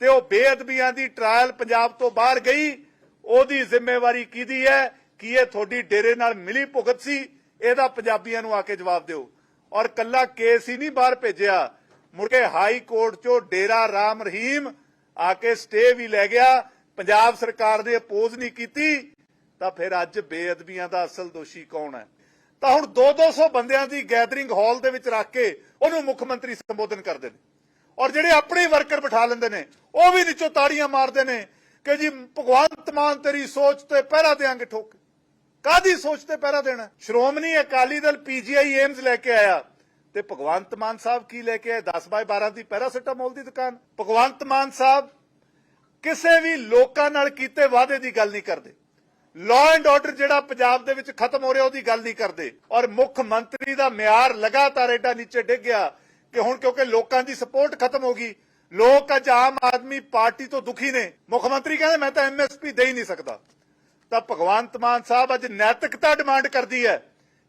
ਤੇ ਉਹ ਬੇਅਦਬੀਆਂ ਦੀ ਟ੍ਰਾਇਲ ਪੰਜਾਬ ਤੋਂ ਬਾਹਰ ਗਈ। ਉਹਦੀ ਜ਼ਿੰਮੇਵਾਰੀ ਕਿਹਦੀ ਹੈ? ਕੀ ਇਹ ਤੁਹਾਡੀ ਡੇਰੇ ਨਾਲ ਮਿਲੀ ਭੁਗਤ ਸੀ? ਇਹਦਾ ਪੰਜਾਬੀਆਂ ਨੂੰ ਆ ਕੇ ਜਵਾਬ ਦਿਓ। ਔਰ ਕੱਲਾ ਕੇਸ ਹੀ ਨਹੀਂ ਬਾਹਰ ਭੇਜਿਆ। ਮੁੜਕੇ ਹਾਈ ਕੋਰਟ ਚੋਂ ਡੇਰਾ ਰਾਮ ਰਹੀਮ ਆ ਕੇ ਸਟੇ ਵੀ ਲੈ ਗਿਆ। ਪੰਜਾਬ ਸਰਕਾਰ ਨੇ ਅਪੋਜ਼ ਨਹੀਂ ਕੀਤੀ। ਤਾਂ ਫਿਰ ਅੱਜ ਬੇਅਦਬੀਆਂ ਦਾ ਅਸਲ ਦੋਸ਼ੀ ਕੌਣ ਹੈ? ਤਾਂ ਹੁਣ 2-200 ਬੰਦਿਆਂ ਦੀ ਗੈਦਰਿੰਗ ਹਾਲ ਦੇ ਵਿੱਚ ਰੱਖ ਕੇ ਉਹਨੂੰ ਮੁੱਖ ਮੰਤਰੀ ਸੰਬੋਧਨ ਕਰਦੇ ਨੇ। ਔਰ ਜਿਹੜੇ ਆਪਣੇ ਵਰਕਰ ਬਿਠਾ ਲੈਂਦੇ ਨੇ ਉਹ ਵੀ ਨੀਚੋਂ ਤਾੜੀਆਂ ਮਾਰਦੇ ਨੇ ਕਿ ਜੀ ਭਗਵੰਤ ਮਾਨ ਤੇਰੀ ਸੋਚ ਤੇ ਪਹਿਰਾ ਦੇਾਂਗੇ ਠੋਕ। ਕਾਦੀ ਸੋਚ ਤੇ ਪਹਿਰਾ ਦੇਣਾ? ਸ਼੍ਰੋਮਣੀ ਅਕਾਲੀ ਦਲ ਪੀਜੀਆਈ ਏਮਸ ਲੈ ਕੇ ਆਇਆ। ਤੇ ਭਗਵੰਤ ਮਾਨ ਸਾਹਿਬ ਕੀ ਲੈ ਕੇ ਆਏ? 10 ਬਾਈ 12 ਦੀ ਪੈਰਾਸੀਟਾਮੋਲ ਦੀ ਦੁਕਾਨ। ਭਗਵੰਤ ਮਾਨ ਸਾਹਿਬ ਕਿਸੇ ਵੀ ਲੋਕਾਂ ਨਾਲ ਕੀਤੇ ਵਾਅਦੇ ਦੀ ਗੱਲ ਨਹੀਂ ਕਰਦੇ। ਲਾਅ ਐਂਡ ਆਰਡਰ ਜਿਹੜਾ ਪੰਜਾਬ ਦੇ ਵਿੱਚ ਖਤਮ ਹੋ ਰਿਹਾ, ਉਹਦੀ ਗੱਲ ਨਹੀਂ ਕਰਦੇ। ਔਰ ਮੁੱਖ ਮੰਤਰੀ ਦਾ ਮਿਆਰ ਲਗਾਤਾਰ ਏਡਾ ਨੀਚੇ ਡਿੱਗ ਗਿਆ ਕਿ ਹੁਣ ਕਿਉਂਕਿ ਲੋਕਾਂ ਦੀ ਸਪੋਰਟ ਖਤਮ ਹੋ ਗਈ ਲੋਕ ਅੱਜ ਆਮ ਆਦਮੀ ਪਾਰਟੀ ਤੋਂ ਦੁਖੀ ਨੇ। ਮੁੱਖ ਮੰਤਰੀ ਕਹਿੰਦੇ, ਮੈਂ ਤਾਂ ਐਮਐਸਪੀ ਦੇ ਹੀ ਨਹੀਂ ਸਕਦਾ। ਤਾਂ ਭਗਵੰਤ ਮਾਨ ਸਾਹਿਬ ਅੱਜ ਨੈਤਿਕਤਾ ਡਿਮਾਂਡ ਕਰਦੀ ਹੈ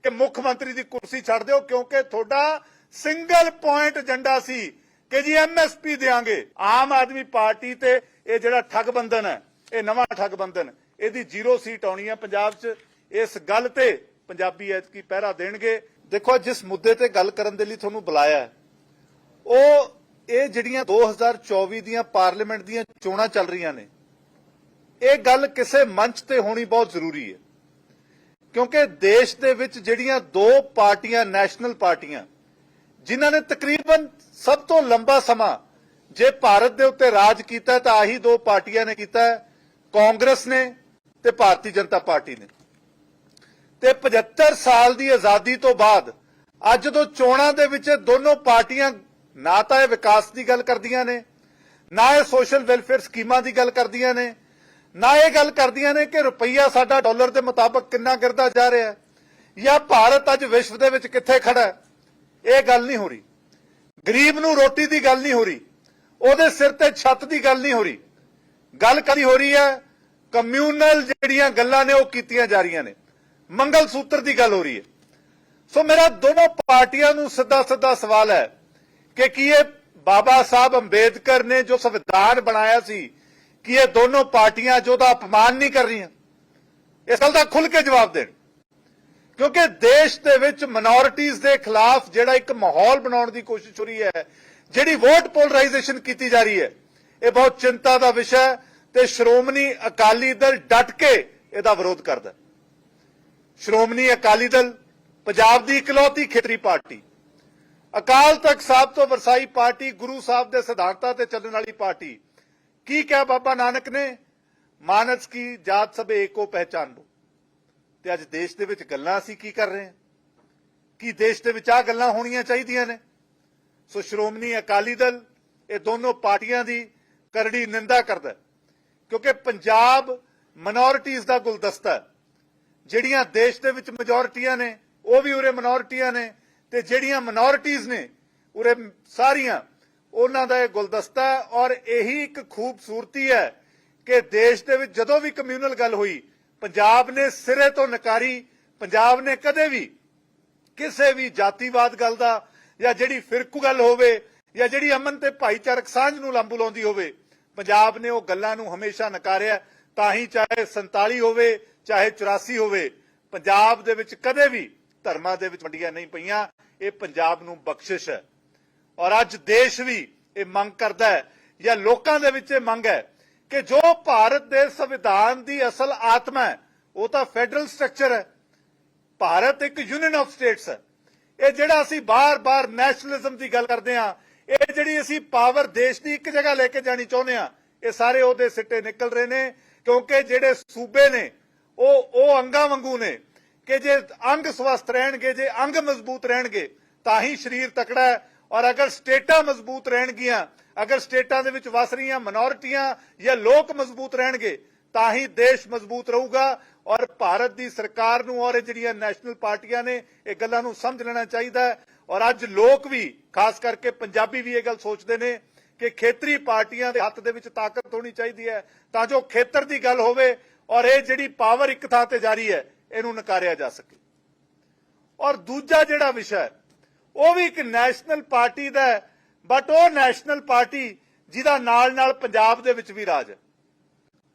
ਕਿ ਮੁੱਖ ਮੰਤਰੀ ਦੀ ਕੁਰਸੀ ਛੱਡ ਦਿਓ, ਕਿਉਂਕਿ ਤੁਹਾਡਾ ਸਿੰਗਲ ਪੁਆਇੰਟ ਏਜੰਡਾ ਸੀ ਕਿ ਜੀ ਐਮਐਸਪੀ ਦੇਾਂਗੇ ਆਮ ਆਦਮੀ ਪਾਰਟੀ ਤੇ ਇਹ ਜਿਹੜਾ ਠੱਗ ਬੰਧਨ ਹੈ, ਇਹ ਨਵਾਂ ਠੱਗ ਬੰਧਨ ਇਹਦੀ ਜ਼ੀਰੋ ਸੀਟ ਆਉਣੀ ਹੈ ਪੰਜਾਬ 'ਚ। ਇਸ ਗੱਲ ਤੇ ਪੰਜਾਬੀ ਐਤਕੀ ਪਹਿਰਾ ਦੇਣਗੇ। ਦੇਖੋ ਜਿਸ ਮੁੱਦੇ ਤੇ ਗੱਲ ਕਰਨ ਦੇ ਲਈ ਤੁਹਾਨੂੰ ਬੁਲਾਇਆ ਉਹ ਇਹ ਜਿਹੜੀਆਂ 2024 ਦੀਆਂ ਪਾਰਲੀਮੈਂਟ ਦੀਆਂ ਚੋਣਾਂ ਚੱਲ ਰਹੀਆਂ ਨੇ, ਇਹ ਗੱਲ ਕਿਸੇ ਮੰਚ ਤੇ ਹੋਣੀ ਬਹੁਤ ਜ਼ਰੂਰੀ ਹੈ। ਕਿਉਂਕਿ ਦੇਸ਼ ਦੇ ਵਿੱਚ ਜਿਹੜੀਆਂ ਦੋ ਪਾਰਟੀਆਂ, ਨੈਸ਼ਨਲ ਪਾਰਟੀਆਂ, ਜਿਨ੍ਹਾਂ ਨੇ ਤਕਰੀਬਨ ਸਭ ਤੋਂ ਲੰਬਾ ਸਮਾਂ ਜੇ ਭਾਰਤ ਦੇ ਉੱਤੇ ਰਾਜ ਕੀਤਾ ਤਾਂ ਆਹੀ ਦੋ ਪਾਰਟੀਆਂ ਨੇ ਕੀਤਾ ਕਾਂਗਰਸ ਨੇ ਤੇ ਭਾਰਤੀ ਜਨਤਾ ਪਾਰਟੀ ਨੇ। ਤੇ 75 ਸਾਲ ਦੀ ਆਜ਼ਾਦੀ ਤੋਂ ਬਾਅਦ ਅੱਜ ਜਦੋਂ ਚੋਣਾਂ ਦੇ ਵਿੱਚ ਇਹ ਦੋਨੋਂ ਪਾਰਟੀਆਂ ਨਾ ਤਾਂ ਇਹ ਵਿਕਾਸ ਦੀ ਗੱਲ ਕਰਦੀਆਂ ਨੇ, ਨਾ ਇਹ ਸੋਸ਼ਲ ਵੈਲਫੇਅਰ ਸਕੀਮਾਂ ਦੀ ਗੱਲ ਕਰਦੀਆਂ ਨੇ, ਨਾ ਇਹ ਗੱਲ ਕਰਦੀਆਂ ਨੇ ਕਿ ਰੁਪਈਆ ਸਾਡਾ ਡਾਲਰ ਦੇ ਮੁਤਾਬਕ ਕਿੰਨਾ ਗਿਰਦਾ ਜਾ ਰਿਹਾ ਹੈ, ਜਾਂ ਭਾਰਤ ਅੱਜ ਵਿਸ਼ਵ ਦੇ ਵਿੱਚ ਕਿੱਥੇ ਖੜਾ ਹੈ, ਇਹ ਗੱਲ ਨਹੀਂ ਹੋ ਰਹੀ। ਗਰੀਬ ਨੂੰ ਰੋਟੀ ਦੀ ਗੱਲ ਨਹੀਂ ਹੋ ਰਹੀ, ਉਹਦੇ ਸਿਰ ਤੇ ਛੱਤ ਦੀ ਗੱਲ ਨਹੀਂ ਹੋ ਰਹੀ। ਗੱਲ ਕਦੀ ਹੋ ਰਹੀ ਹੈ ਕਮਿਊਨਲ ਜਿਹੜੀਆਂ ਗੱਲਾਂ ਨੇ ਉਹ ਕੀਤੀਆਂ ਜਾ ਰਹੀਆਂ ਨੇ ਮੰਗਲ ਸੂਤਰ ਦੀ ਗੱਲ ਹੋ ਰਹੀ ਹੈ। ਸੋ ਮੇਰਾ ਦੋਨੋਂ ਪਾਰਟੀਆਂ ਨੂੰ ਸਿੱਧਾ ਸਿੱਧਾ ਸਵਾਲ ਹੈ ਕਿ ਕੀ ਇਹ ਬਾਬਾ ਸਾਹਿਬ ਅੰਬੇਦਕਰ ਨੇ ਜੋ ਸੰਵਿਧਾਨ ਬਣਾਇਆ ਸੀ, ਕਿ ਇਹ ਦੋਨੋਂ ਪਾਰਟੀਆਂ ਜੋ ਦਾ ਅਪਮਾਨ ਨਹੀਂ ਕਰ ਰਹੀਆਂ? ਇਸ ਗੱਲ ਦਾ ਖੁੱਲ ਕੇ ਜਵਾਬ ਦੇਣ। ਕਿਉਂਕਿ ਦੇਸ਼ ਦੇ ਵਿੱਚ ਮਿਨੋਰਿਟੀਜ਼ ਦੇ ਖਿਲਾਫ ਜਿਹੜਾ ਇੱਕ ਮਾਹੌਲ ਬਣਾਉਣ ਦੀ ਕੋਸ਼ਿਸ਼ ਹੋ ਰਹੀ ਹੈ, ਜਿਹੜੀ ਵੋਟ ਪੋਲਰਾਈਜੇਸ਼ਨ ਕੀਤੀ ਜਾ ਰਹੀ ਹੈ, ਇਹ ਬਹੁਤ ਚਿੰਤਾ ਦਾ ਵਿਸ਼ਾ ਹੈ ਤੇ ਸ਼੍ਰੋਮਣੀ ਅਕਾਲੀ ਦਲ ਡਟ ਕੇ ਇਹਦਾ ਵਿਰੋਧ ਕਰਦਾ ਸ਼੍ਰੋਮਣੀ ਅਕਾਲੀ ਦਲ ਪੰਜਾਬ ਦੀ ਇਕਲੌਤੀ ਖੇਤਰੀ ਪਾਰਟੀ ਅਕਾਲ ਤਖਤ ਸਾਹਿਬ ਤੋਂ ਵਰਸਾਈ ਪਾਰਟੀ ਗੁਰੂ ਸਾਹਿਬ ਦੇ ਸਿਧਾਂਤਾਂ ਤੇ ਚੱਲਣ ਵਾਲੀ ਪਾਰਟੀ। ਕੀ ਕਿਹਾ ਬਾਬਾ ਨਾਨਕ ਨੇ? ਮਾਨਸ ਕੀ ਜਾਤ ਸਭ ਏਕੋ ਪਹਿਚਾਨ ਤੇ ਅੱਜ ਦੇਸ਼ ਦੇ ਵਿੱਚ ਗੱਲਾਂ ਅਸੀਂ ਕੀ ਕਰ ਰਹੇ ਹਾਂ? ਕੀ ਦੇਸ਼ ਦੇ ਵਿੱਚ ਆ ਗੱਲਾਂ ਹੋਣੀਆਂ ਚਾਹੀਦੀਆਂ ਨੇ? ਸੋ ਸ਼੍ਰੋਮਣੀ ਅਕਾਲੀ ਦਲ, ਇਹ ਦੋਨੋਂ ਪਾਰਟੀਆਂ ਦੀ ਕਰੜੀ ਨਿੰਦਾ ਕਰਦਾ ਕਿਉਂਕਿ ਪੰਜਾਬ ਮਿਨੋਰਿਟੀਜ਼ ਦਾ ਗੁਲਦਸਤਾ ਜਿਹੜੀਆਂ ਦੇਸ਼ ਦੇ ਵਿੱਚ ਮੈਜੋਰਟੀਆਂ ਨੇ, ਉਹ ਵੀ ਉਰੇ ਮਿਨੋਰਿਟੀਆਂ ਨੇ ਤੇ ਜਿਹੜੀਆਂ ਮਿਨੋਰਿਟੀਜ਼ ਨੇ, ਉਰੇ ਸਾਰੀਆਂ, ਉਹਨਾਂ ਦਾ ਇਹ ਗੁਲਦਸਤਾ ਔਰ ਇਹੀ ਇੱਕ ਖੂਬਸੂਰਤੀ ਹੈ ਕਿ ਦੇਸ਼ ਦੇ ਵਿੱਚ ਜਦੋਂ ਵੀ ਕਮਿਊਨਲ ਗੱਲ ਹੋਈ, ਪੰਜਾਬ ਨੇ ਸਿਰੇ ਤੋਂ ਨਕਾਰੀ, ਪੰਜਾਬ ਨੇ ਕਦੇ ਵੀ ਕਿਸੇ ਵੀ ਜਾਤੀਵਾਦ ਗੱਲ ਦਾ ਜਾਂ ਜਿਹੜੀ ਫਿਰਕੂ ਗੱਲ ਹੋਵੇ ਜਾਂ ਜਿਹੜੀ ਅਮਨ ਤੇ ਭਾਈਚਾਰਕ ਸਾਂਝ ਨੂੰ ਲਾਂਬੂ ਲਾਉਂਦੀ ਹੋਵੇ, ਪੰਜਾਬ ਨੇ ਉਹ ਗੱਲਾਂ ਨੂੰ ਹਮੇਸ਼ਾ ਨਕਾਰਿਆ ਤਾਂ ਹੀ ਚਾਹੇ 47 ਹੋਵੇ, ਚਾਹੇ 84 ਹੋਵੇ, ਪੰਜਾਬ ਦੇ ਵਿੱਚ ਕਦੇ ਵੀ ਧਰਮਾਂ ਦੇ ਵਿੱਚ ਵੰਡੀਆਂ ਨਹੀਂ ਪਈਆਂ, ਇਹ ਪੰਜਾਬ ਨੂੰ ਬਖਸ਼ਿਸ਼ ਹੈ। ਔਰ ਅੱਜ ਦੇਸ਼ ਵੀ ਇਹ ਮੰਗ ਕਰਦਾ ਹੈ, ਜਾਂ ਲੋਕਾਂ ਦੇ ਵਿੱਚ ਇਹ ਮੰਗ ਹੈ ਕਿ ਜੋ ਭਾਰਤ ਦੇ ਸੰਵਿਧਾਨ ਦੀ ਅਸਲ ਆਤਮਾ ਹੈ, ਉਹ ਤਾਂ ਫੈਡਰਲ ਸਟਰਕਚਰ ਹੈ। ਭਾਰਤ ਇੱਕ ਯੂਨੀਅਨ ਆਫ ਸਟੇਟਸ ਹੈ। ਇਹ ਜਿਹੜਾ ਅਸੀਂ ਬਾਰ-ਬਾਰ ਨੈਸ਼ਨਲਿਜ਼ਮ ਦੀ ਗੱਲ ਕਰਦੇ ਹਾਂ, ਇਹ ਜਿਹੜੀ ਅਸੀਂ ਪਾਵਰ ਦੇਸ਼ ਦੀ ਇੱਕ ਜਗ੍ਹਾ ਲੈ ਕੇ ਜਾਣੀ ਚਾਹੁੰਦੇ ਹਾਂ, ਇਹ ਸਾਰੇ ਉਹਦੇ ਸਿੱਟੇ ਨਿਕਲ ਰਹੇ ਨੇ, ਕਿਉਂਕਿ ਜਿਹੜੇ ਸੂਬੇ ਨੇ, ਉਹ ਉਹ ਅੰਗਾਂ ਵਾਂਗੂ ਨੇ ਕਿ ਜੇ ਅੰਗ ਸਵਸਥ ਰਹਿਣਗੇ, ਜੇ ਅੰਗ ਮਜ਼ਬੂਤ ਰਹਿਣਗੇ, ਤਾਂ ਹੀ ਸਰੀਰ ਤਕੜਾ ਹੈ। ਔਰ ਅਗਰ ਸਟੇਟਾਂ ਮਜ਼ਬੂਤ ਰਹਿਣਗੀਆਂ, ਅਗਰ ਸਟੇਟਾਂ ਦੇ ਵਿੱਚ ਵਸ ਰਹੀਆਂ ਮਿਨੋਰਿਟੀਆਂ ਜਾਂ ਲੋਕ ਮਜ਼ਬੂਤ ਰਹਿਣਗੇ, ਤਾਂ ਹੀ ਦੇਸ਼ ਮਜ਼ਬੂਤ ਰਹੂਗਾ। ਔਰ ਭਾਰਤ ਦੀ ਸਰਕਾਰ ਨੂੰ ਔਰ ਇਹ ਜਿਹੜੀਆਂ ਨੈਸ਼ਨਲ ਪਾਰਟੀਆਂ ਨੇ, ਇਹ ਗੱਲਾਂ ਨੂੰ ਸਮਝ ਲੈਣਾ ਚਾਹੀਦਾ ਹੈ। ਔਰ ਅੱਜ ਲੋਕ ਵੀ, ਖਾਸ ਕਰਕੇ ਪੰਜਾਬੀ ਵੀ ਇਹ ਗੱਲ ਸੋਚਦੇ ਨੇ ਕਿ ਖੇਤਰੀ ਪਾਰਟੀਆਂ ਦੇ ਹੱਥ ਦੇ ਵਿੱਚ ਤਾਕਤ ਹੋਣੀ ਚਾਹੀਦੀ ਹੈ, ਤਾਂ ਜੋ ਖੇਤਰ ਦੀ ਗੱਲ ਹੋਵੇ। ਔਰ ਇਹ ਜਿਹੜੀ ਪਾਵਰ ਇੱਕ ਥਾਂ ਤੇ ਜਾਰੀ ਹੈ ਇਹਨੂੰ ਨਕਾਰਿਆ ਜਾ ਸਕੇ। ਔਰ ਦੂਜਾ ਜਿਹੜਾ ਵਿਸ਼ਾ ਹੈ, ਉਹ ਵੀ ਇੱਕ ਨੈਸ਼ਨਲ ਪਾਰਟੀ ਦਾ ਹੈ, ਬਟ ਉਹ ਨੈਸ਼ਨਲ ਪਾਰਟੀ ਜਿਹਦਾ ਨਾਲ ਨਾਲ ਪੰਜਾਬ ਦੇ ਵਿੱਚ ਵੀ ਰਾਜ ਹੈ।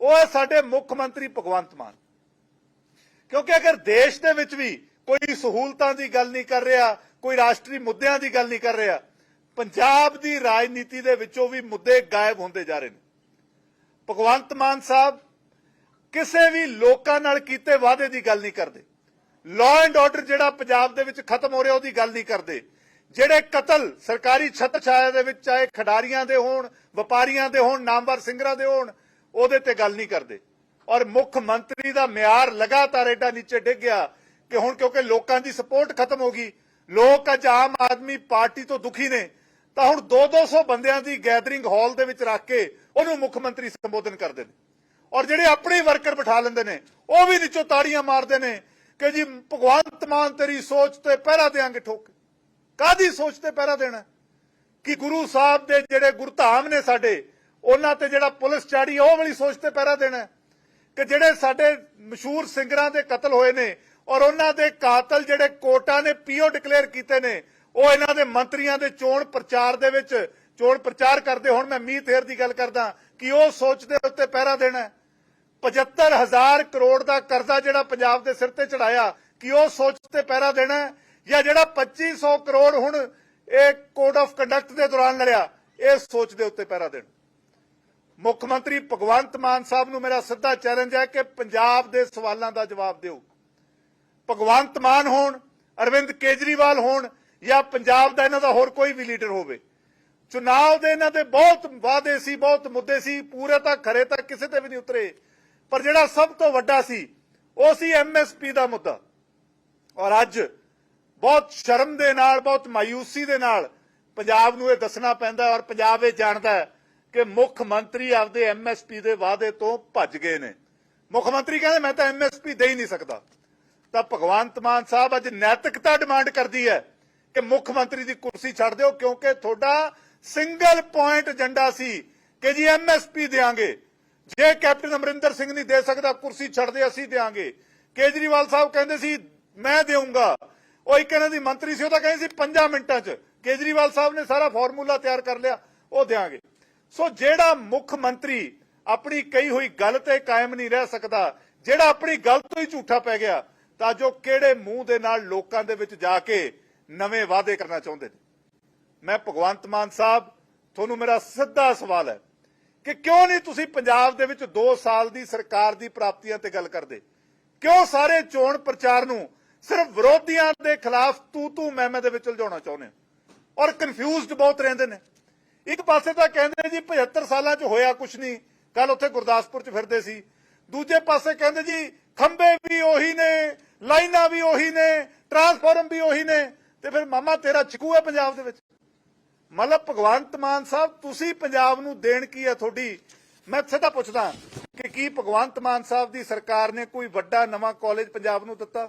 ਉਹ ਹੈ ਸਾਡੇ ਮੁੱਖ ਮੰਤਰੀ ਭਗਵੰਤ ਮਾਨ। ਕਿਉਂਕਿ ਅਗਰ ਦੇਸ਼ ਦੇ ਵਿੱਚ ਵੀ ਕੋਈ ਸਹੂਲਤਾਂ ਦੀ ਗੱਲ ਨਹੀਂ ਕਰ ਰਿਹਾ, ਕੋਈ ਰਾਸ਼ਟਰੀ ਮੁੱਦਿਆਂ ਦੀ ਗੱਲ ਨਹੀਂ ਕਰ ਰਿਹਾ, ਪੰਜਾਬ ਦੀ ਰਾਜਨੀਤੀ ਦੇ ਵਿੱਚੋਂ ਵੀ ਮੁੱਦੇ ਗਾਇਬ ਹੁੰਦੇ ਜਾ ਰਹੇ ਨੇ। ਭਗਵੰਤ ਮਾਨ ਸਾਹਿਬ ਕਿਸੇ ਵੀ ਲੋਕਾਂ ਨਾਲ ਕੀਤੇ ਵਾਅਦੇ ਦੀ ਗੱਲ ਨਹੀਂ ਕਰਦੇ। ਲਾਅ ਐਂਡ ਆਰਡਰ ਜਿਹੜਾ ਪੰਜਾਬ ਦੇ ਵਿੱਚ ਖਤਮ ਹੋ ਰਿਹਾ, ਉਹਦੀ ਗੱਲ ਨਹੀਂ ਕਰਦੇ। ਜਿਹੜੇ ਕਤਲ ਸਰਕਾਰੀ ਛੱਤ ਛਾਇਆ ਦੇ ਵਿੱਚ, ਚਾਹੇ ਖਿਡਾਰੀਆਂ ਦੇ ਹੋਣ, ਵਪਾਰੀਆਂ ਦੇ ਹੋਣ, ਨਾਮਵਰ ਸਿੰਗਰਾਂ ਦੇ ਹੋਣ, ਉਹਦੇ ਤੇ ਗੱਲ ਨਹੀਂ ਕਰਦੇ। ਔਰ ਮੁੱਖ ਮੰਤਰੀ ਦਾ ਮਿਆਰ ਲਗਾਤਾਰ ਏਡਾ ਨੀਚੇ ਡਿੱਗ ਗਿਆ ਕਿ ਹੁਣ ਕਿਉਂਕਿ ਲੋਕਾਂ ਦੀ ਸਪੋਰਟ ਖਤਮ ਹੋ ਗਈ, ਲੋਕ ਅੱਜ ਆਮ ਆਦਮੀ ਪਾਰਟੀ ਤੋਂ ਦੁਖੀ ਨੇ, ਤਾਂ ਹੁਣ 2-200 ਬੰਦਿਆਂ ਦੀ ਗੈਦਰਿੰਗ ਹਾਲ ਦੇ ਵਿੱਚ ਰੱਖ ਕੇ ਉਹਨੂੰ ਮੁੱਖ ਮੰਤਰੀ ਸੰਬੋਧਨ ਕਰਦੇ ਨੇ। ਔਰ ਜਿਹੜੇ ਆਪਣੇ ਵਰਕਰ ਬਿਠਾ ਲੈਂਦੇ ਨੇ, ਉਹ ਵੀ ਨੀਚੋਂ ਤਾੜੀਆਂ ਮਾਰਦੇ ਨੇ ਕਿ ਜੀ, ਭਗਵੰਤ ਮਾਨ ਤੇਰੀ ਸੋਚ ਤੇ ਪਹਿਰਾ ਦੇਾਂਗੇ ਠੋਕ। ਕਾਦੀ ਸੋਚ ਤੇ ਪਹਿਰਾ ਦੇਣਾ? ਕਿ ਗੁਰੂ ਸਾਹਿਬ ਦੇ ਜਿਹੜੇ ਗੁਰਧਾਮ ਨੇ ਸਾਡੇ, ਉਹਨਾਂ ਤੇ ਜਿਹੜਾ ਪੁਲਿਸ ਚਾੜੀ, ਉਹ ਵਾਲੀ ਸੋਚ ਤੇ ਪਹਿਰਾ ਦੇਣਾ ਕਿ ਜਿਹੜੇ ਸਾਡੇ ਮਸ਼ਹੂਰ ਸਿੰਗਰਾਂ ਦੇ ਕਤਲ ਹੋਏ ਨੇ, ਔਰ ਉਹਨਾਂ ਦੇ ਕਾਤਲ ਜਿਹੜੇ ਕੋਟਾ ਨੇ ਪੀਓ ਡਿਕਲੇਅਰ ਕੀਤੇ ਨੇ, ਉਹ ਇਹਨਾਂ ਦੇ ਮੰਤਰੀਆਂ ਦੇ ਚੋਣ ਪ੍ਰਚਾਰ ਦੇ ਵਿੱਚ, ਚੋਣ ਪ੍ਰਚਾਰ ਕਰਦੇ ਹੁਣ, ਮੈਂ ਮੀਤ ਹੇਰ ਦੀ ਗੱਲ ਕਰਦਾ, ਕਿ ਉਹ ਸੋਚ ਦੇ ਉੱਤੇ ਪਹਿਰਾ ਦੇਣਾ 75000 ਕਰੋੜ ਦਾ ਕਰਜ਼ਾ ਜਿਹੜਾ ਪੰਜਾਬ ਦੇ ਸਿਰ ਤੇ ਚੜਾਇਆ, ਕਿ ਉਹ ਸੋਚ ਤੇ ਪਹਿਰਾ ਦੇਣਾ ਜਾਂ ਜਿਹੜਾ 2500 ਕਰੋੜ ਹੁਣ ਇਹ ਕੋਡ ਆਫ ਕੰਡਕਟ ਦੇ ਦੌਰਾਨ ਲੜਿਆ, ਇਹ ਸੋਚ ਦੇ ਉੱਤੇ ਪਹਿਰਾ ਦੇਣਾ? ਮੁੱਖ ਮੰਤਰੀ ਭਗਵੰਤ ਮਾਨ ਸਾਹਿਬ ਨੂੰ ਮੇਰਾ ਸਿੱਧਾ ਚੈਲੰਜ ਹੈ ਕਿ ਪੰਜਾਬ ਦੇ ਸਵਾਲਾਂ ਦਾ ਜਵਾਬ ਦਿਓ। ਭਗਵੰਤ ਮਾਨ ਹੋਣ, ਅਰਵਿੰਦ ਕੇਜਰੀਵਾਲ ਹੋਣ, ਜਾਂ ਪੰਜਾਬ ਦਾ ਇਹਨਾਂ ਦਾ ਹੋਰ ਕੋਈ ਵੀ ਲੀਡਰ ਹੋਵੇ। ਚੁਣਾਵ ਦੇ ਇਹਨਾਂ ਦੇ ਬਹੁਤ ਵਾਅਦੇ ਸੀ, ਬਹੁਤ ਮੁੱਦੇ ਸੀ, ਪੂਰੇ ਤਾਂ ਖਰੇ ਤਾਂ ਕਿਸੇ ਤੇ ਵੀ ਨਹੀਂ ਉਤਰੇ। ਪਰ ਜਿਹੜਾ ਸਭ ਤੋਂ ਵੱਡਾ ਸੀ, ਉਹ ਸੀ ਐਮਐਸਪੀ ਦਾ ਮੁੱਦਾ। ਔਰ ਅੱਜ ਬਹੁਤ ਸ਼ਰਮ ਦੇ ਨਾਲ, ਬਹੁਤ ਮਾਯੂਸੀ ਦੇ ਨਾਲ ਪੰਜਾਬ ਨੂੰ ਇਹ ਦੱਸਣਾ ਪੈਂਦਾ ਔਰ ਪੰਜਾਬ ਇਹ ਜਾਣਦਾ ਕਿ ਮੁੱਖ ਮੰਤਰੀ ਆਪਦੇ ਐਮਐਸਪੀ ਦੇ ਵਾਅਦੇ ਤੋਂ ਭੱਜ ਗਏ ਨੇ। ਮੁੱਖ ਮੰਤਰੀ ਕਹਿੰਦੇ, ਮੈਂ ਤਾਂ ਐਮਐਸਪੀ ਦੇ ਹੀ ਨਹੀਂ ਸਕਦਾ। ਤਾਂ ਭਗਵੰਤ ਮਾਨ ਸਾਹਿਬ ਅੱਜ ਨੈਤਿਕਤਾ ਡਿਮਾਂਡ ਕਰਦੀ ਹੈ ਕਿ ਮੁੱਖ ਮੰਤਰੀ ਦੀ ਕੁਰਸੀ ਛੱਡ ਦਿਓ, ਕਿਉਂਕਿ ਤੁਹਾਡਾ ਸਿੰਗਲ ਪੁਆਇੰਟ ਏਜੰਡਾ ਸੀ ਕਿ ਜੀ ਐਮਐਸਪੀ ਦੇਾਂਗੇ ਜੇ ਕੈਪਟਨ ਅਮਰਿੰਦਰ ਸਿੰਘ ਨਹੀਂ ਦੇ ਸਕਦਾ, ਕੁਰਸੀ ਛੱਡ ਦੇ, ਅਸੀਂ ਦੇਾਂਗੇ ਕੇਜਰੀਵਾਲ ਸਾਹਿਬ ਕਹਿੰਦੇ ਸੀ, ਮੈਂ ਦੇਵਾਂਗਾ ਉਹ ਇੱਕ ਇਹਨਾਂ ਦੀ ਮੰਤਰੀ ਸੀ, ਉਹ ਤਾਂ ਕਹਿੰਦੇ ਸੀ 5 ਮਿੰਟਾਂ 'ਚ। ਕੇਜਰੀਵਾਲ ਸਾਹਿਬ ਨੇ ਸਾਰਾ ਫਾਰਮੂਲਾ ਤਿਆਰ ਕਰ ਲਿਆ, ਉਹ ਦੇਾਂਗੇ ਸੋ ਜਿਹੜਾ ਮੁੱਖ ਮੰਤਰੀ ਆਪਣੀ ਕਹੀ ਹੋਈ ਗੱਲ ਤੇ ਕਾਇਮ ਨਹੀਂ ਰਹਿ ਸਕਦਾ, ਜਿਹੜਾ ਆਪਣੀ ਗੱਲ ਤੋਂ ਹੀ ਝੂਠਾ ਪੈ ਗਿਆ, ਤਾਂ ਜੋ ਕਿਹੜੇ ਮੂੰਹ ਦੇ ਨਾਲ ਲੋਕਾਂ ਦੇ ਵਿੱਚ ਜਾ ਕੇ ਨਵੇਂ ਵਾਅਦੇ ਕਰਨਾ ਚਾਹੁੰਦੇ ਨੇ। ਮੈਂ ਭਗਵੰਤ ਮਾਨ ਸਾਹਿਬ, ਤੁਹਾਨੂੰ ਮੇਰਾ ਸਿੱਧਾ ਸਵਾਲ ਹੈ। ਕਿ ਕਿਉਂ ਨਹੀਂ ਤੁਸੀਂ ਪੰਜਾਬ ਦੇ ਵਿੱਚ 2 ਸਾਲ ਦੀ ਸਰਕਾਰ ਦੀ ਪ੍ਰਾਪਤੀਆਂ ਤੇ ਗੱਲ ਕਰਦੇ? ਕਿਉਂ ਸਾਰੇ ਚੋਣ ਪ੍ਰਚਾਰ ਨੂੰ ਸਿਰਫ ਵਿਰੋਧੀਆਂ ਦੇ ਖਿਲਾਫ ਤੂ ਤੂ ਮੈਂ ਮੈਂ ਦੇ ਵਿੱਚ ਉਲਝਾਉਣਾ ਚਾਹੁੰਦੇ ਹੋ? ਔਰ ਕਨਫਿਊਜ਼ਡ ਬਹੁਤ ਰਹਿੰਦੇ ਨੇ। ਇੱਕ ਪਾਸੇ ਤਾਂ ਕਹਿੰਦੇ ਜੀ 75 ਸਾਲਾਂ 'ਚ ਹੋਇਆ ਕੁਝ ਨਹੀਂ। ਕੱਲ ਉੱਥੇ ਗੁਰਦਾਸਪੁਰ 'ਚ ਫਿਰਦੇ ਸੀ। ਦੂਜੇ ਪਾਸੇ ਕਹਿੰਦੇ ਜੀ ਖੰਬੇ ਵੀ ਉਹੀ ਨੇ, ਲਾਈਨਾਂ ਵੀ ਉਹੀ ਨੇ, ਟਰਾਂਸਫਾਰਮ ਵੀ ਉਹੀ ਨੇ। ਤੇ ਫਿਰ ਮਾਮਾ ਤੇਰਾ ਚਿਕੂ ਹੈ ਪੰਜਾਬ ਦੇ ਵਿੱਚ? ਮਤਲਬ ਭਗਵੰਤ ਮਾਨ ਸਾਹਿਬ, ਤੁਸੀਂ ਪੰਜਾਬ ਨੂੰ ਦੇਣ ਕੀ ਹੈ ਤੁਹਾਡੀ? ਮੈਂ ਸਿੱਧਾ ਪੁੱਛਦਾ ਕਿ ਕੀ ਭਗਵੰਤ ਮਾਨ ਸਾਹਿਬ ਦੀ ਸਰਕਾਰ ਨੇ ਕੋਈ ਵੱਡਾ ਨਵਾਂ ਕਾਲਜ ਪੰਜਾਬ ਨੂੰ ਦਿੱਤਾ?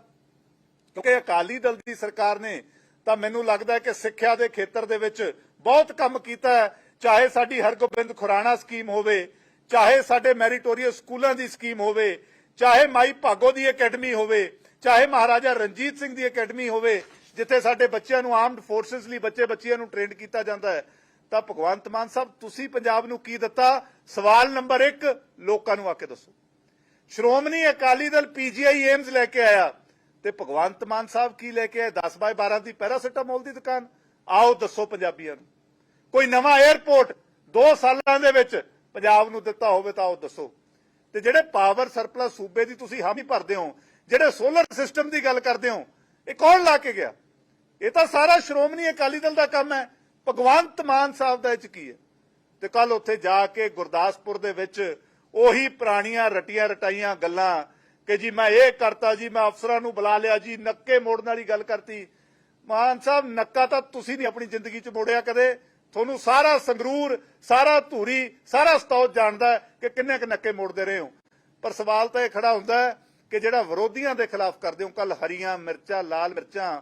ਕਿਉਂਕਿ ਅਕਾਲੀ ਦਲ ਦੀ ਸਰਕਾਰ ਨੇ, ਤਾਂ ਮੈਨੂੰ ਲੱਗਦਾ ਕਿ ਸਿੱਖਿਆ ਦੇ ਖੇਤਰ ਦੇ ਵਿੱਚ ਬਹੁਤ ਕੰਮ ਕੀਤਾ ਹੈ। ਚਾਹੇ ਸਾਡੀ ਹਰਗੋਬਿੰਦ ਖੁਰਾਣਾ ਸਕੀਮ ਹੋਵੇ, ਚਾਹੇ ਸਾਡੇ ਮੈਰੀਟੋਰੀਅਸ ਸਕੂਲਾਂ ਦੀ ਸਕੀਮ ਹੋਵੇ, ਚਾਹੇ ਮਾਈ ਭਾਗੋ ਦੀ ਅਕੈਡਮੀ ਹੋਵੇ, ਚਾਹੇ ਮਹਾਰਾਜਾ ਰਣਜੀਤ ਸਿੰਘ ਦੀ ਅਕੈਡਮੀ ਹੋਵੇ ਜਿੱਥੇ ਸਾਡੇ ਬੱਚਿਆਂ ਨੂੰ ਆਰਮਡ ਫੋਰਸਸ ਲਈ ਬੱਚੇ ਬੱਚਿਆਂ ਨੂੰ ਟ੍ਰੇਨ ਕੀਤਾ ਜਾਂਦਾ ਹੈ, ਤਾਂ ਭਗਵੰਤ ਮਾਨ ਸਾਹਿਬ, ਤੁਸੀਂ ਪੰਜਾਬ ਨੂੰ ਕੀ ਦਿੱਤਾ? ਸਵਾਲ ਨੰਬਰ 1 ਲੋਕਾਂ ਨੂੰ ਆ ਕੇ ਦੱਸੋ। ਸ਼੍ਰੋਮਣੀ ਅਕਾਲੀ ਦਲ ਪੀਜੀਆਈ ਏਮਸ ਲੈ ਕੇ ਆਇਆ ਤੇ ਭਗਵੰਤ ਮਾਨ ਸਾਹਿਬ ਕੀ ਲੈ ਕੇ ਆਏ? 10 ਬਾਏ 12 ਦੀ ਪੈਰਾਸੀਟਾਮੋਲ ਦੀ ਦੁਕਾਨ। ਆਓ ਦੱਸੋ ਪੰਜਾਬੀਆਂ ਨੂੰ। ਕੋਈ ਨਵਾਂ 에ਅਰਪੋਰਟ 2 ਸਾਲਾਂ ਦੇ ਵਿੱਚ ਪੰਜਾਬ ਨੂੰ ਦਿੱਤਾ ਹੋਵੇ ਤਾਂ ਉਹ ਦੱਸੋ। ਤੇ ਜਿਹੜੇ ਪਾਵਰ ਸਰਪਲਸ ਸੂਬੇ ਦੀ ਤੁਸੀਂ ਹਾਮੀ ਭਰਦੇ ਹੋ, ਜਿਹੜੇ ਸੋਲਰ ਸਿਸਟਮ ਦੀ ਗੱਲ ਕਰਦੇ ਹੋ, ਇਹ ਕੌਣ ਲਾ ਕੇ ਗਿਆ? ਇਹ ਤਾਂ ਸਾਰਾ ਸ਼੍ਰੋਮਣੀ ਅਕਾਲੀ ਦਲ ਦਾ ਕੰਮ ਹੈ। ਭਗਵੰਤ ਮਾਨ ਸਾਹਿਬ ਦਾ ਇਹ ਚ ਕੀ ਹੈ? ਤੇ ਕੱਲ ਉੱਥੇ ਜਾ ਕੇ ਗੁਰਦਾਸਪੁਰ ਦੇ ਵਿੱਚ ਉਹੀ ਪੁਰਾਣੀਆਂ ਰਟੀਆਂ ਰਟਾਈਆਂ ਗੱਲਾਂ ਕਿ ਜੀ ਮੈਂ ਇਹ ਕਰਤਾ ਜੀ, ਮੈਂ ਅਫਸਰਾਂ ਨੂੰ ਬੁਲਾ ਲਿਆ ਜੀ, ਨੱਕੇ ਮੋੜਨ ਵਾਲੀ ਗੱਲ ਕਰਤੀ। ਮਾਨ ਸਾਹਿਬ, ਨੱਕਾ ਤਾਂ ਤੁਸੀਂ ਨਹੀਂ ਆਪਣੀ ਜ਼ਿੰਦਗੀ 'ਚ ਮੋੜਿਆ ਕਦੇ। ਤੁਹਾਨੂੰ ਸਾਰਾ ਸੰਗਰੂਰ, ਸਾਰਾ ਧੂਰੀ, ਸਾਰਾ ਸਤੌਜ ਜਾਣਦਾ ਕਿ ਕਿੰਨੇ ਕੁ ਨੱਕੇ ਮੋੜਦੇ ਰਹੇ ਹੋ। ਪਰ ਸਵਾਲ ਤਾਂ ਇਹ ਖੜਾ ਹੁੰਦਾ ਹੈ ਕਿ ਜਿਹੜਾ ਵਿਰੋਧੀਆਂ ਦੇ ਖਿਲਾਫ ਕਰਦੇ ਹੋ ਕੱਲ ਹਰੀਆਂ ਮਿਰਚਾਂ, ਲਾਲ ਮਿਰਚਾਂ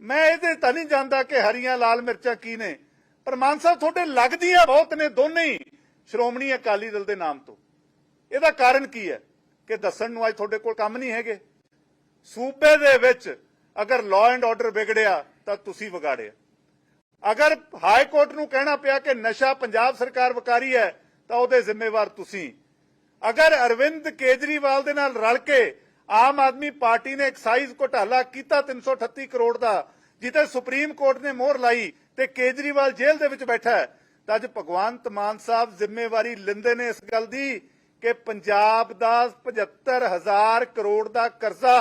ਮੈਂ ਇਹਦੇ ਤਾਂ ਨਹੀਂ ਜਾਣਦਾ ਕਿ ਹਰੀਆਂ ਲਾਲ ਮਿਰਚਾਂ ਕੀ ਨੇ। ਪਰ ਮਾਨ ਸਾਹਿਬ, ਤੁਹਾਡੇ ਲੱਗਦੀਆਂ ਬਹੁਤ ਨੇ ਦੋਨੇ ਹੀ ਸ਼੍ਰੋਮਣੀ ਅਕਾਲੀ ਦਲ ਦੇ ਨਾਮ ਤੋਂ। ਇਹਦਾ ਕਾਰਨ ਕੀ ਹੈ ਕਿ ਦੱਸਣ ਨੂੰ ਅੱਜ ਤੁਹਾਡੇ ਕੋਲ ਕੰਮ ਨਹੀਂ ਹੈਗੇ? ਸੂਬੇ ਦੇ ਵਿੱਚ ਅਗਰ ਲਾਅ ਐਂਡ ਆਰਡਰ ਵਿਗੜਿਆ, ਤਾਂ ਤੁਸੀਂ ਵਿਗਾੜਿਆ। ਅਗਰ ਹਾਈ ਕੋਰਟ ਨੂੰ ਕਹਿਣਾ ਪਿਆ ਕਿ ਨਸ਼ਾ ਪੰਜਾਬ ਸਰਕਾਰ ਵਕਾਰੀ ਹੈ, ਤਾਂ ਉਹਦੇ ਜ਼ਿੰਮੇਵਾਰ ਤੁਸੀਂ। ਅਗਰ ਅਰਵਿੰਦ ਕੇਜਰੀਵਾਲ ਦੇ ਨਾਲ ਰਲ ਕੇ ਆਮ ਆਦਮੀ ਪਾਰਟੀ ਨੇ ਐਕਸਾਈਜ਼ ਘੁਟਾਲਾ ਕੀਤਾ 338 ਕਰੋੜ ਦਾ ਜਿੱਤੇ ਸੁਪਰੀਮ ਕੋਰਟ ਨੇ ਮੋਹਰ ਲਾਈ ਤੇ ਕੇਜਰੀਵਾਲ ਜੇਲ੍ਹ ਦੇ ਵਿੱਚ ਬੈਠਾ ਹੈ। ਤਾਂ ਅੱਜ ਭਗਵੰਤ ਮਾਨ ਸਾਹਿਬ ਜ਼ਿੰਮੇਵਾਰੀ ਲੈਂਦੇ ਨੇ ਇਸ ਗੱਲ ਦੀ ਕਿ ਪੰਜਾਬ ਦਾ 75000 ਕਰੋੜ ਦਾ ਕਰਜ਼ਾ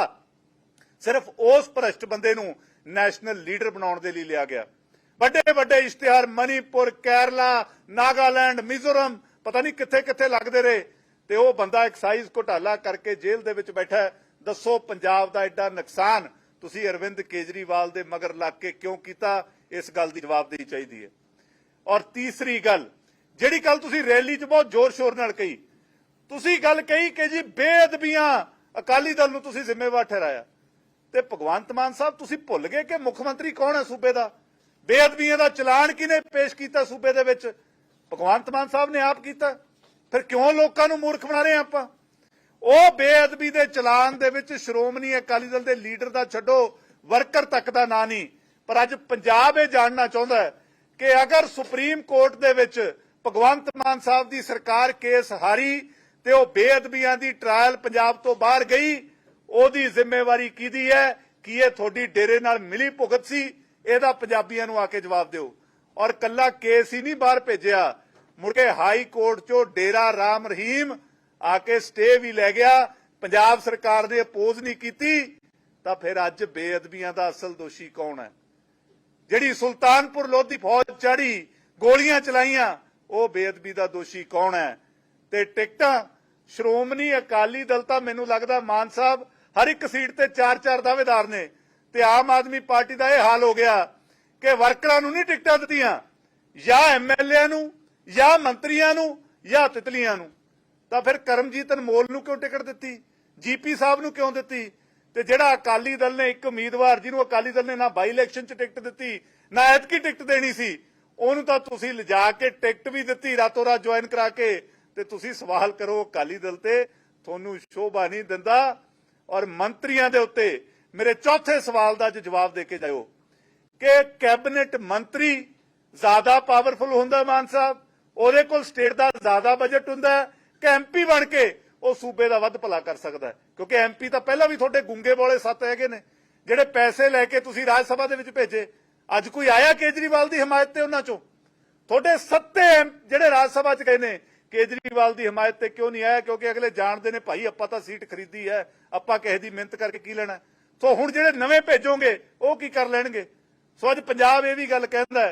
ਸਿਰਫ ਉਸ ਭ੍ਰਸ਼ਟ ਬੰਦੇ ਨੂੰ ਨੈਸ਼ਨਲ ਲੀਡਰ ਬਣਾਉਣ ਦੇ ਲਈ ਲਿਆ ਗਿਆ। ਵੱਡੇ ਵੱਡੇ ਇਸ਼ਤਿਹਾਰ ਮਨੀਪੁਰ, ਕੇਰਲਾ, ਨਾਗਾਲੈਂਡ, ਮਿਜ਼ੋਰਮ, ਪਤਾ ਨਹੀਂ ਕਿੱਥੇ ਕਿੱਥੇ ਲੱਗਦੇ ਰਹੇ। ਤੇ ਉਹ ਬੰਦਾ ਐਕਸਾਈਜ਼ ਘੁਟਾਲਾ ਕਰਕੇ ਜੇਲ੍ਹ ਦੇ ਵਿੱਚ ਬੈਠਾ ਦੱਸੋ ਪੰਜਾਬ ਦਾ ਐਡਾ ਨੁਕਸਾਨ ਤੁਸੀਂ ਅਰਵਿੰਦ ਕੇਜਰੀਵਾਲ ਦੇ ਮਗਰ ਲੱਗ ਕੇ ਕਿਉਂ ਕੀਤਾ? ਇਸ ਗੱਲ ਦੀ ਜਵਾਬਦੇਹੀ ਚਾਹੀਦੀ ਹੈ। ਔਰ ਤੀਸਰੀ ਗੱਲ, ਜਿਹੜੀ ਗੱਲ ਤੁਸੀਂ ਰੈਲੀ 'ਚ ਬਹੁਤ ਜ਼ੋਰ-ਸ਼ੋਰ ਨਾਲ ਕਹੀ, ਤੁਸੀਂ ਗੱਲ ਕਹੀ ਕਿ ਜੀ ਬੇਅਦਬੀਆਂ ਅਕਾਲੀ ਦਲ ਨੂੰ ਤੁਸੀਂ ਜ਼ਿੰਮੇਵਾਰ ਠਹਿਰਾਇਆ। ਤੇ ਭਗਵੰਤ ਮਾਨ ਸਾਹਿਬ, ਤੁਸੀਂ ਭੁੱਲ ਗਏ ਕਿ ਮੁੱਖ ਮੰਤਰੀ ਕੌਣ ਹੈ ਸੂਬੇ ਦਾ? ਬੇਅਦਬੀਆਂ ਦਾ ਚਲਾਨ ਕਿਹਨੇ ਪੇਸ਼ ਕੀਤਾ ਸੂਬੇ ਦੇ ਵਿੱਚ? ਭਗਵੰਤ ਮਾਨ ਸਾਹਿਬ ਨੇ ਆਪ ਕੀਤਾ। ਫਿਰ ਕਿਉਂ ਲੋਕਾਂ ਨੂੰ ਮੂਰਖ ਬਣਾ ਰਹੇ ਆ ਆਪਾਂ? ਉਹ ਬੇਅਦਬੀ ਦੇ ਚਲਾਨ ਦੇ ਵਿੱਚ ਸ਼੍ਰੋਮਣੀ ਅਕਾਲੀ ਦਲ ਦੇ ਲੀਡਰ ਦਾ ਛੱਡੋ, ਵਰਕਰ ਤੱਕ ਦਾ ਨਾਂ ਨਹੀਂ। ਪਰ ਅੱਜ ਪੰਜਾਬ ਇਹ ਜਾਣਨਾ ਚਾਹੁੰਦਾ ਹੈ ਕਿ ਅਗਰ ਸੁਪਰੀਮ ਕੋਰਟ ਦੇ ਵਿੱਚ ਭਗਵੰਤ ਮਾਨ ਸਾਹਿਬ ਦੀ ਸਰਕਾਰ ਕੇਸ ਹਾਰੀ ਤੇ ਉਹ ਬੇਅਦਬੀਆਂ ਦੀ ਟ੍ਰਾਇਲ ਪੰਜਾਬ ਤੋਂ ਬਾਹਰ ਗਈ, ਉਹਦੀ ਜ਼ਿੰਮੇਵਾਰੀ ਕਿਹਦੀ ਹੈ? ਕੀ ਇਹ ਤੁਹਾਡੀ ਡੇਰੇ ਨਾਲ ਮਿਲੀ ਭੁਗਤ ਸੀ? ਇਹਦਾ ਪੰਜਾਬੀਆਂ ਨੂੰ ਆ ਕੇ ਜਵਾਬ ਦਿਓ। ਔਰ ਕੱਲਾ ਕੇਸ ਹੀ ਨਹੀਂ ਬਾਹਰ ਭੇਜਿਆ। ਮੁੜ ਕੇ ਹਾਈ ਕੋਰਟ ਚੋਂ ਡੇਰਾ ਰਾਮ ਰਹੀਮ ਆ ਕੇ ਸਟੇ ਵੀ ਲੈ ਗਿਆ। ਪੰਜਾਬ ਸਰਕਾਰ ਨੇ ਅਪੋਜ਼ ਨਹੀਂ ਕੀਤੀ, ਤਾਂ ਫਿਰ ਅੱਜ ਬੇਅਦਬੀਆਂ ਦਾ ਅਸਲ ਦੋਸ਼ੀ ਕੌਣ ਹੈ? ਜਿਹੜੀ ਸੁਲਤਾਨਪੁਰ ਲੋਧੀ ਫੌਜ ਚੜੀ, ਗੋਲੀਆਂ ਚਲਾਈਆਂ, ਉਹ ਬੇਅਦਬੀ ਦਾ ਦੋਸ਼ੀ ਕੌਣ ਹੈ? ਤੇ ਟਿਕਟਾਂ, ਸ਼੍ਰੋਮਣੀ ਅਕਾਲੀ ਦਲ ਤਾਂ ਮੈਨੂੰ ਲੱਗਦਾ ਮਾਨ ਸਾਹਿਬ ਹਰ ਇੱਕ ਸੀਟ ਤੇ ਚਾਰ ਚਾਰ ਦਾਅਵੇਦਾਰ ਨੇ। ਤੇ ਆਮ ਆਦਮੀ ਪਾਰਟੀ ਦਾ ਇਹ ਹਾਲ ਹੋ ਗਿਆ ਕਿ ਵਰਕਰਾਂ ਨੂੰ ਨਹੀਂ ਟਿਕਟਾਂ ਦਿੱਤੀਆਂ, ਜਾਂ ਐਮਐਲਏ ਨੂੰ ਜਾਂ ਮੰਤਰੀਆਂ ਨੂੰ ਜਾਂ ਤਿਤਲੀਆਂ ਨੂੰ। ਤਾਂ ਫਿਰ ਕਰਮਜੀਤ ਅਨਮੋਲ ਨੂੰ ਕਿਉਂ ਟਿਕਟ ਦਿੱਤੀ? ਜੀਪੀ ਸਾਹਿਬ ਨੂੰ ਕਿਉਂ ਦਿੱਤੀ? ਤੇ ਜਿਹੜਾ ਅਕਾਲੀ ਦਲ ਨੇ ਇੱਕ ਉਮੀਦਵਾਰ ਜਿਹਨੂੰ ਅਕਾਲੀ ਦਲ ਨੇ ਨਾ ਬਾਈ ਇਲੈਕਸ਼ਨ 'ਚ ਟਿਕਟ ਦਿੱਤੀ, ਨਾ ਐਤਕੀ ਟਿਕਟ ਦੇਣੀ ਸੀ, ਉਹਨੂੰ ਤਾਂ ਤੁਸੀਂ ਲਿਜਾ ਕੇ ਟਿਕਟ ਵੀ ਦਿੱਤੀ ਰਾਤੋਂ ਰਾਤ ਜੁਆਇਨ ਕਰਾ ਕੇ। ਤੇ ਤੁਸੀਂ ਸਵਾਲ ਕਰੋ ਅਕਾਲੀ ਦਲ ਤੇ, ਤੁਹਾਨੂੰ ਸ਼ੋਭਾ ਨਹੀਂ ਦਿੰਦਾ। ਔਰ ਮੰਤਰੀਆਂ ਦੇ ਉੱਤੇ ਮੇਰੇ ਚੌਥੇ ਸਵਾਲ ਦਾ ਜਵਾਬ ਦੇ ਕੇ ਜਾਇਓ ਕਿ ਕੈਬਨਿਟ ਮੰਤਰੀ ਜ਼ਿਆਦਾ ਪਾਵਰਫੁਲ ਹੁੰਦਾ ਮਾਨ ਸਾਹਿਬ? ਉਹਦੇ ਕੋਲ ਸਟੇਟ ਦਾ ਜ਼ਿਆਦਾ ਬਜਟ ਹੁੰਦਾ ਹੈ ਕਿ ਐਮਪੀ ਬਣ ਕੇ ਉਹ ਸੂਬੇ ਦਾ ਵੱਧ ਭਲਾ ਕਰ ਸਕਦਾ ਹੈ। ਕਿਉਂਕਿ ਐਮਪੀ ਤਾਂ ਪਹਿਲਾਂ ਵੀ ਤੁਹਾਡੇ ਗੁੰਗੇ ਬੋਲੇ ਸੱਤ ਹੈਗੇ ਨੇ, ਜਿਹੜੇ ਪੈਸੇ ਲੈ ਕੇ ਤੁਸੀਂ ਰਾਜ ਸਭਾ ਦੇ ਵਿੱਚ ਭੇਜੇ। ਅੱਜ ਕੋਈ ਆਇਆ ਕੇਜਰੀਵਾਲ ਦੀ ਹਮਾਇਤ ਤੇ ਉਹਨਾਂ ਚੋਂ? ਤੁਹਾਡੇ ਸੱਤੇ ਐਮ- ਜਿਹੜੇ ਰਾਜ ਸਭਾ ਚ ਗਏ ਨੇ, ਕੇਜਰੀਵਾਲ ਦੀ ਹਮਾਇਤ ਤੇ ਕਿਉਂ ਨਹੀਂ ਆਇਆ? ਕਿਉਂਕਿ ਅਗਲੇ ਜਾਣਦੇ ਨੇ, ਭਾਈ, ਆਪਾਂ ਤਾਂ ਸੀਟ ਖਰੀਦੀ ਹੈ, ਆਪਾਂ ਕਿਸੇ ਦੀ ਮਿਹਨਤ ਕਰਕੇ ਕੀ ਲੈਣਾ ਸੋ ਹੁਣ ਜਿਹੜੇ ਨਵੇਂ ਭੇਜੋਗੇ, ਉਹ ਕੀ ਕਰ ਲੈਣਗੇ? ਸੋ ਅੱਜ ਪੰਜਾਬ ਇਹ ਵੀ ਗੱਲ ਕਹਿੰਦਾ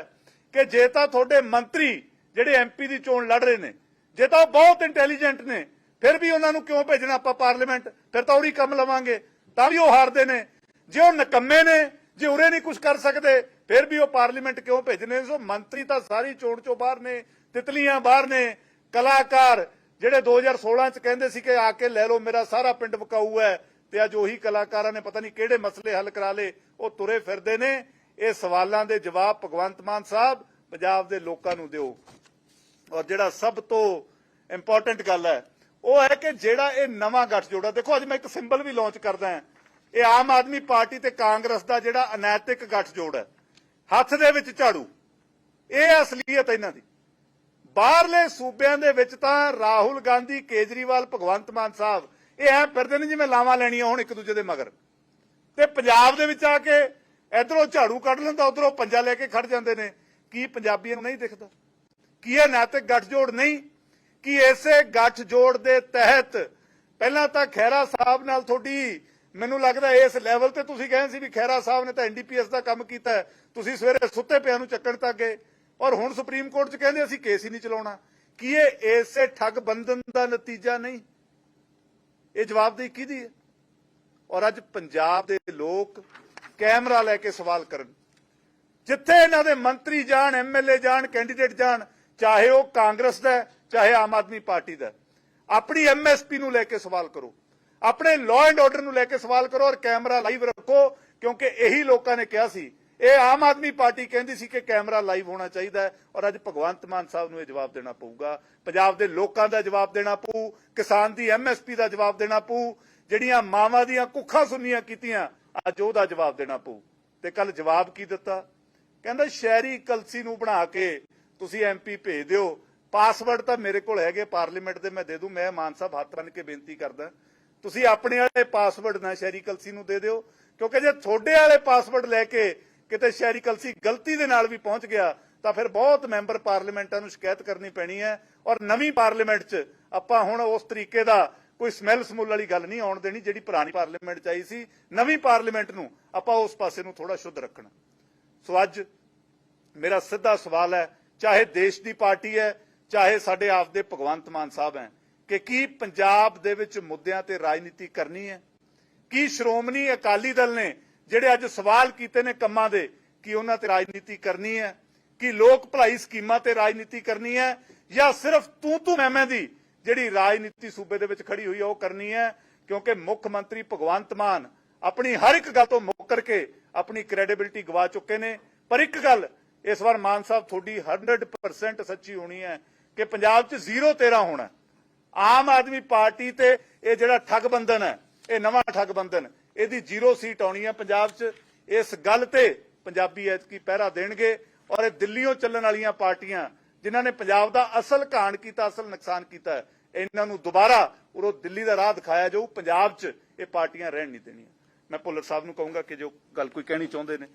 ਕਿ ਜੇ ਤਾਂ ਤੁਹਾਡੇ ਮੰਤਰੀ ਜਿਹੜੇ ਐਮਪੀ ਦੀ ਚੋਣ ਲੜ ਰਹੇ ਨੇ। ਜੇ ਤਾਂ ਉਹ ਬਹੁਤ ਇੰਟੈਲੀਜੈਂਟ ਨੇ, ਫਿਰ ਵੀ ਉਹਨਾਂ ਨੂੰ ਕਿਉਂ ਭੇਜਣਾ ਆਪਾਂ ਪਾਰਲੀਮੈਂਟ ਫਿਰ ਤਾਂ ਉਹਦੀ ਕੰਮ ਲਵਾਂਗੇ, ਤਾਂ ਵੀ ਉਹ ਹਾਰਦੇ ਨੇ। ਜੇ ਉਹ ਨਕੰਮੇ ਨੇ, ਜੇ ਉਰੇ ਨਹੀਂ ਕੁਝ ਕਰ ਸਕਦੇ, ਫਿਰ ਵੀ ਉਹ ਪਾਰਲੀਮੈਂਟ ਕਿਉਂ ਭੇਜਣੇ ਸੋ ਮੰਤਰੀ ਤਾਂ ਸਾਰੀ ਚੋਣ ਚੋਂ ਬਾਹਰ ਨੇ, ਤਿਤਲੀਆਂ ਬਾਹਰ ਨੇ। ਕਲਾਕਾਰ ਜਿਹੜੇ 2016 ਚ ਕਹਿੰਦੇ ਸੀ ਕਿ ਆ ਕੇ ਲੈ ਲਓ, ਮੇਰਾ ਸਾਰਾ ਪਿੰਡ ਵਕਾਊ ਹੈ, ਤੇ ਅੱਜ ਉਹੀ ਕਲਾਕਾਰਾਂ ਨੇ ਪਤਾ ਨਹੀਂ ਕਿਹੜੇ ਮਸਲੇ ਹੱਲ ਕਰਾ ਲਏ, ਉਹ ਤੁਰੇ ਫਿਰਦੇ ਨੇ। ਇਹ ਸਵਾਲਾਂ ਦੇ ਜਵਾਬ ਭਗਵੰਤ ਮਾਨ ਸਾਹਿਬ, ਪੰਜਾਬ ਦੇ ਲੋਕਾਂ ਨੂੰ ਦਿਓ। ਔਰ ਜਿਹੜਾ ਸਭ ਤੋਂ ਇੰਪੋਰਟੈਂਟ ਗੱਲ ਹੈ, ਉਹ ਹੈ ਕਿ ਜਿਹੜਾ ਇਹ ਨਵਾਂ ਗੱਠਜੋੜ ਹੈ, ਦੇਖੋ ਅੱਜ ਮੈਂ ਇੱਕ ਸਿੰਬਲ ਵੀ ਲਾਂਚ ਕਰਦਾ ਹਾਂ। ਇਹ ਆਮ ਆਦਮੀ ਪਾਰਟੀ ਤੇ ਕਾਂਗਰਸ ਦਾ ਜਿਹੜਾ ਅਨੈਤਿਕ ਗੱਠਜੋੜ ਹੈ, ਹੱਥ ਦੇ ਵਿੱਚ ਝਾੜੂ। ਇਹ ਅਸਲੀਅਤ ਇਹਨਾਂ ਦੀ। ਬਾਹਰਲੇ ਸੂਬਿਆਂ ਦੇ ਵਿੱਚ ਤਾਂ ਰਾਹੁਲ ਗਾਂਧੀ, ਕੇਜਰੀਵਾਲ, ਭਗਵੰਤ ਮਾਨ ਸਾਹਿਬ, ਇਹ ਐ ਫਿਰਦੇ ਨੇ ਜਿਵੇਂ ਲਾਵਾਂ ਲੈਣੀਆਂ ਹੁਣ ਇੱਕ ਦੂਜੇ ਦੇ ਮਗਰ। ਤੇ ਪੰਜਾਬ ਦੇ ਵਿੱਚ ਆ ਕੇ ਇਧਰੋਂ ਝਾੜੂ ਕੱਢ ਲੈਂਦਾ, ਉਧਰੋਂ ਪੰਜਾ ਲੈ ਕੇ ਖੜ ਜਾਂਦੇ ਨੇ। ਕੀ ਪੰਜਾਬੀਆਂ ਨੂੰ ਨਹੀਂ ਦਿਖਦਾ? ਕੀ ਇਹ ਨੈਤਿਕ ਗੱਠਜੋੜ ਨਹੀਂ, ਕਿ ਇਸੇ ਗੱਠਜੋੜ ਦੇ ਤਹਿਤ ਪਹਿਲਾਂ ਤਾਂ ਖੈਰਾ ਸਾਹਿਬ ਨਾਲ ਤੁਹਾਡੀ ਮੈਨੂੰ ਲੱਗਦਾ ਇਸ ਲੈਵਲ ਤੇ ਤੁਸੀਂ ਕਹਿੰਦੇ ਸੀ ਵੀ ਖੈਰਾ ਸਾਹਿਬ ਨੇ ਤਾਂ ਐਨਡੀਪੀਐਸ ਦਾ ਕੰਮ ਕੀਤਾ ਤੁਸੀਂ ਸਵੇਰੇ ਸੁੱਤੇ ਪਿਆ ਨੂੰ ਚੱਕਣ ਤੱਕ ਗਏ। ਔਰ ਹੁਣ ਸੁਪਰੀਮ ਕੋਰਟ 'ਚ ਕਹਿੰਦੇ ਅਸੀਂ ਕੇਸ ਹੀ ਨਹੀਂ ਚਲਾਉਣਾ। ਕੀ ਇਹ ਇਸੇ ਠੱਗ ਬੰਧਨ ਦਾ ਨਤੀਜਾ ਨਹੀਂ? ਇਹ ਜਵਾਬਦੇਹੀ ਕਿਹਦੀ ਹੈ? ਔਰ ਅੱਜ ਪੰਜਾਬ ਦੇ ਲੋਕ ਕੈਮਰਾ ਲੈ ਕੇ ਸਵਾਲ ਕਰਨ। ਜਿੱਥੇ ਇਹਨਾਂ ਦੇ ਮੰਤਰੀ ਜਾਣ ਐਮਐਲਏ ਜਾਣ ਕੈਂਡੀਡੇਟ ਜਾਣ ਚਾਹੇ ਉਹ ਕਾਂਗਰਸ ਦਾ ਚਾਹੇ ਆਮ ਆਦਮੀ ਪਾਰਟੀ ਦਾ ਹੈ। ਆਪਣੀ ਐਮਐਸਪੀ ਨੂੰ ਲੈ ਕੇ ਸਵਾਲ ਕਰੋ। ਆਪਣੇ ਲਾਅ ਐਂਡ ਆਰਡਰ ਨੂੰ ਲੈ ਕੇ ਸਵਾਲ ਕਰੋ ਔਰ ਕੈਮਰਾ ਲਾਈਵ ਰੱਖੋ, ਕਿਉਂਕਿ ਇਹੀ ਲੋਕਾਂ ਨੇ ਕਿਹਾ ਸੀ। ਇਹ ਆਮ ਆਦਮੀ ਪਾਰਟੀ ਕਹਿੰਦੀ ਸੀ ਕਿ ਕੈਮਰਾ ਲਾਈਵ ਹੋਣਾ ਚਾਹੀਦਾ ਔਰ ਅੱਜ ਭਗਵੰਤ ਮਾਨ ਸਾਹਿਬ ਨੂੰ ਇਹ ਜਵਾਬ ਦੇਣਾ ਪਊਗਾ। ਪੰਜਾਬ ਦੇ ਲੋਕਾਂ ਦਾ ਜਵਾਬ ਦੇਣਾ ਪਊ, ਕਿਸਾਨ ਦੀ ਐਮਐਸਪੀ ਦਾ ਜਵਾਬ ਦੇਣਾ ਪਊ, ਜਿਹੜੀਆਂ ਮਾਵਾਂ ਦੀਆਂ ਕੁੱਖਾਂ ਸੁਨੀਆਂ ਕੀਤੀਆਂ, ਅੱਜ ਉਹਦਾ ਜਵਾਬ ਦੇਣਾ ਪਊ। ਤੇ ਕੱਲ ਜਵਾਬ ਕੀ ਦਿੱਤਾ? ਕਹਿੰਦਾ ਸ਼ਹਿਰੀ ਕਲਸੀ ਨੂੰ ਬਣਾ ਕੇ ਤੁਸੀਂ ਐਮਪੀ ਭੇਜ ਦਿਓ। ਪਾਸਵਰਡ ਤਾਂ ਮੇਰੇ ਕੋਲ ਹੈਗੇ ਪਾਰਲੀਮੈਂਟ ਦੇ ਮੈਂ ਦੇ ਦੂੰ। ਮੈਂ ਮਾਨ ਸਾਹਿਬ ਹੱਥ ਬੰਨ ਕੇ ਬੇਨਤੀ ਕਰਦਾ। ਤੁਸੀਂ ਆਪਣੇ ਵਾਲੇ ਪਾਸਵਰਡ ਨਾ ਸ਼ਹਿਰੀ ਕਲਸੀ ਨੂੰ ਦੇ ਦਿਓ। ਕਿਉਂਕਿ ਜੇ ਤੁਹਾਡੇ ਵਾਲੇ ਪਾਸਵਰਡ ਲੈ ਕੇ ਕਿਤੇ ਸ਼ਹਿਰੀ ਕਲਸੀ ਗਲਤੀ ਦੇ ਨਾਲ ਵੀ ਪਹੁੰਚ ਗਿਆ, ਤਾਂ ਫਿਰ ਬਹੁਤ ਮੈਂਬਰ ਪਾਰਲੀਮੈਂਟਾਂ ਨੂੰ ਸ਼ਿਕਾਇਤ ਕਰਨੀ ਪੈਣੀ ਹੈ। ਔਰ ਨਵੀਂ ਪਾਰਲੀਮੈਂਟ 'ਚ ਆਪਾਂ ਹੁਣ ਉਸ ਤਰੀਕੇ ਦਾ ਕੋਈ ਸਮੈਲ ਸਮੂਲ ਵਾਲੀ ਗੱਲ ਨਹੀਂ ਆਉਣ ਦੇਣੀ ਜਿਹੜੀ ਪੁਰਾਣੀ ਪਾਰਲੀਮੈਂਟ 'ਚ ਆਈ ਸੀ। ਨਵੀਂ ਪਾਰਲੀਮੈਂਟ ਨੂੰ ਆਪਾਂ ਉਸ ਪਾਸੇ ਨੂੰ ਥੋੜਾ ਸ਼ੁੱਧ ਰੱਖਣਾ। ਸੋ ਅੱਜ ਮੇਰਾ ਸਿੱਧਾ ਸਵਾਲ ਹੈ ਚਾਹੇ ਦੇਸ਼ ਦੀ ਪਾਰਟੀ ਹੈ, ਚਾਹੇ ਸਾਡੇ ਆਪ ਦੇ ਭਗਵੰਤ ਮਾਨ ਸਾਹਿਬ ਹੈ, ਕਿ ਕੀ ਪੰਜਾਬ ਦੇ ਵਿੱਚ ਮੁੱਦਿਆਂ ਤੇ ਰਾਜਨੀਤੀ ਕਰਨੀ ਹੈ? ਕੀ ਸ਼੍ਰੋਮਣੀ ਅਕਾਲੀ ਦਲ ਨੇ ਜਿਹੜੇ ਅੱਜ ਸਵਾਲ ਕੀਤੇ ਨੇ ਕੰਮਾਂ ਦੇ, ਕਿ ਉਹਨਾਂ ਤੇ ਰਾਜਨੀਤੀ ਕਰਨੀ ਹੈ? ਕਿ ਲੋਕ ਭਲਾਈ ਸਕੀਮਾਂ ਤੇ ਰਾਜਨੀਤੀ ਕਰਨੀ ਹੈ? ਜਾਂ ਸਿਰਫ ਤੂੰ ਤੂੰ ਮੈਂ ਮੈਂ ਦੀ ਜਿਹੜੀ ਰਾਜਨੀਤੀ ਸੂਬੇ ਦੇ ਵਿੱਚ ਖੜੀ ਹੋਈ ਹੈ, ਉਹ ਕਰਨੀ ਹੈ? ਕਿਉਂਕਿ ਮੁੱਖ ਮੰਤਰੀ ਭਗਵੰਤ ਮਾਨ ਆਪਣੀ ਹਰ ਇੱਕ ਗੱਲ ਤੋਂ ਮੁੱਕਰ ਕੇ ਆਪਣੀ ਕ੍ਰੈਡੀਬਿਲਿਟੀ ਗਵਾ ਚੁੱਕੇ ਨੇ। ਪਰ ਇੱਕ ਗੱਲ ਇਸ ਵਾਰ ਮਾਨ ਸਾਹਿਬ ਤੁਹਾਡੀ 100% ਸੱਚੀ ਹੋਣੀ ਹੈ ਕਿ ਪੰਜਾਬ 'ਚ ਜ਼ੀਰੋ ਤੇਰਾ ਹੋਣਾ ਆਮ ਆਦਮੀ ਪਾਰਟੀ ਤੇ ਇਹ ਜਿਹੜਾ ਠੱਗ ਬੰਧਨ ਹੈ, ਇਹ ਨਵਾਂ ਠੱਗ ਬੰਧਨ, ਇਹਦੀ ਜ਼ੀਰੋ ਸੀਟ ਆਉਣੀ ਹੈ ਪੰਜਾਬ 'ਚ। ਇਸ ਗੱਲ ਤੇ ਪੰਜਾਬੀ ਐਤਕੀ ਪਹਿਰਾ ਦੇਣਗੇ ਔਰ ਇਹ ਦਿੱਲੀੋਂ ਚੱਲਣ ਵਾਲੀਆਂ ਪਾਰਟੀਆਂ ਜਿਨ੍ਹਾਂ ਨੇ ਪੰਜਾਬ ਦਾ ਅਸਲ ਘਾਣ ਕੀਤਾ, ਅਸਲ ਨੁਕਸਾਨ ਕੀਤਾ ਇਹਨਾਂ ਨੂੰ ਦੁਬਾਰਾ ਉਰੋਂ ਦਿੱਲੀ ਦਾ ਰਾਹ ਦਿਖਾਇਆ ਜਾਊ, ਪੰਜਾਬ 'ਚ ਇਹ ਪਾਰਟੀਆਂ ਰਹਿਣ ਨਹੀਂ ਦੇਣੀਆਂ। ਮੈਂ ਭੁੱਲਰ ਸਾਹਿਬ ਨੂੰ ਕਹੂੰਗਾ ਕਿ ਜੋ ਗੱਲ ਕੋਈ ਕਹਿਣੀ ਚਾਹੁੰਦੇ ਨੇ।